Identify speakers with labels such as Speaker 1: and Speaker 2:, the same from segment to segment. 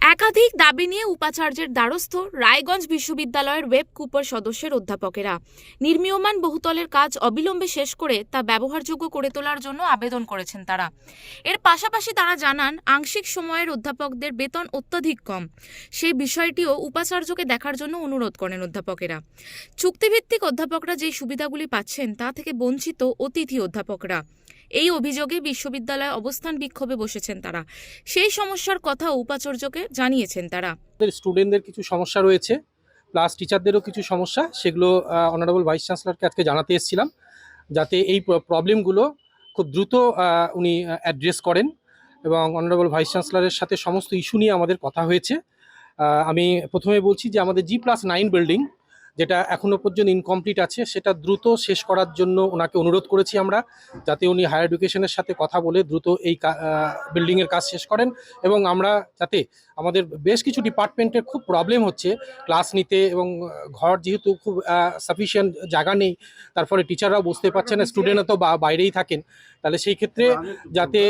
Speaker 1: একাধিক দাবি নিয়ে উপাচার্যের দ্বারস্থ রায়গঞ্জ বিশ্ববিদ্যালয়ের ওয়েব কুপার সদস্যের অধ্যাপকেরা। নির্মীয়মান বহুতলের কাজ অবিলম্বে শেষ করে তা ব্যবহারযোগ্য করে তোলার জন্য আবেদন করেছেন তারা। এর পাশাপাশি তারা জানান, আংশিক সময়ের অধ্যাপকদের বেতন অত্যধিক কম। সেই বিষয়টিও উপাচার্যকে দেখার জন্য অনুরোধ করেন অধ্যাপকেরা। চুক্তিভিত্তিক অধ্যাপকরা যেই সুবিধাগুলি পাচ্ছেন তা থেকে বঞ্চিত অতিথি অধ্যাপকরা। এই অভিযোগে বিশ্ববিদ্যালয়ে অবস্থান বিক্ষোভে বসেছেন তারা। সেই সমস্যার কথা উপাচার্যকে জানিয়েছেন তারা।
Speaker 2: স্টুডেন্টদের কিছু সমস্যা রয়েছে প্লাস টিচারদেরও কিছু সমস্যা, সেগুলো অনারেবল ভাইস চ্যান্সেলরকে আজকে জানাতে এসেছিলাম, যাতে এই প্রবলেমগুলো খুব দ্রুত উনি অ্যাড্রেস করেন এবং অনারেবল ভাইস চ্যান্সেলরের সাথে সমস্ত ইস্যু নিয়ে আমাদের কথা হয়েছে। আমি প্রথমে বলছি যে আমাদের জি প্লাস নাইন বিল্ডিং যেটা এখনও পর্যন্ত ইনকমপ্লিট আছে সেটা দ্রুত শেষ করার জন্য ওনাকে অনুরোধ করেছি আমরা যাতে উনি হায়ার এডুকেশনের সাথে কথা বলে দ্রুত এই বিল্ডিংয়ের কাজ শেষ করেন এবং আমরা যাতে আমাদের বেশ কিছু ডিপার্টমেন্টের খুব প্রবলেম হচ্ছে ক্লাস নিতে এবং ঘর যেহেতু খুব সাফিসিয়েন্ট জায়গা নেই তারপরে টিচাররাও বুঝতে পারছেন না স্টুডেন্টরা তো বা- বাইরেই থাকেন তাহলে সেই ক্ষেত্রে যাতে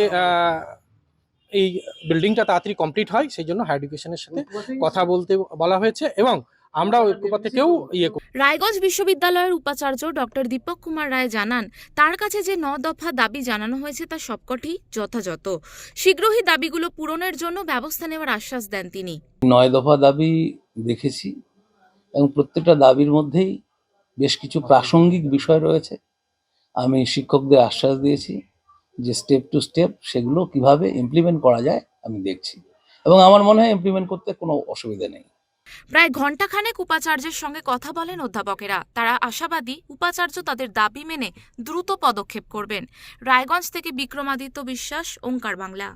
Speaker 2: এই বিল্ডিংটা তাড়াতাড়ি কমপ্লিট হয় সেই জন্য হায়ার এডুকেশনের সাথে কথা বলতে বলা হয়েছে এবং আমরা ঐক্যপা থেকেও ইয়ে।
Speaker 1: রায়গঞ্জ বিশ্ববিদ্যালয়ের উপাচার্য ডক্টর দীপক কুমার রায় জানান তার কাছে যে ন দফা দাবি জানানো হয়েছে তা সবকটি যথাযথ। শীঘ্রই দাবিগুলো পূরণের জন্য ব্যবস্থা নেওয়ার আশ্বাস দেন তিনি।
Speaker 3: নয় দফা দাবি দেখেছি এবং প্রত্যেকটা দাবির মধ্যেই বেশ কিছু প্রাসঙ্গিক বিষয় রয়েছে। আমি শিক্ষকদের আশ্বাস দিয়েছি যে স্টেপ টু স্টেপ সেগুলো কীভাবে ইমপ্লিমেন্ট করা যায় আমি দেখছি। এবং আমার মনে হয় ইমপ্লিমেন্ট করতে কোনো অসুবিধা নেই।
Speaker 1: প্রায় ঘণ্টাখানেক উপাচার্যের সঙ্গে কথা বলেন অধ্যাপকেরা। তারা আশাবাদী উপাচার্য তাদের দাবি মেনে দ্রুত পদক্ষেপ করবেন। রায়গঞ্জ থেকে বিক্রমাদিত্য বিশ্বাস, ওঙ্কার বাংলা।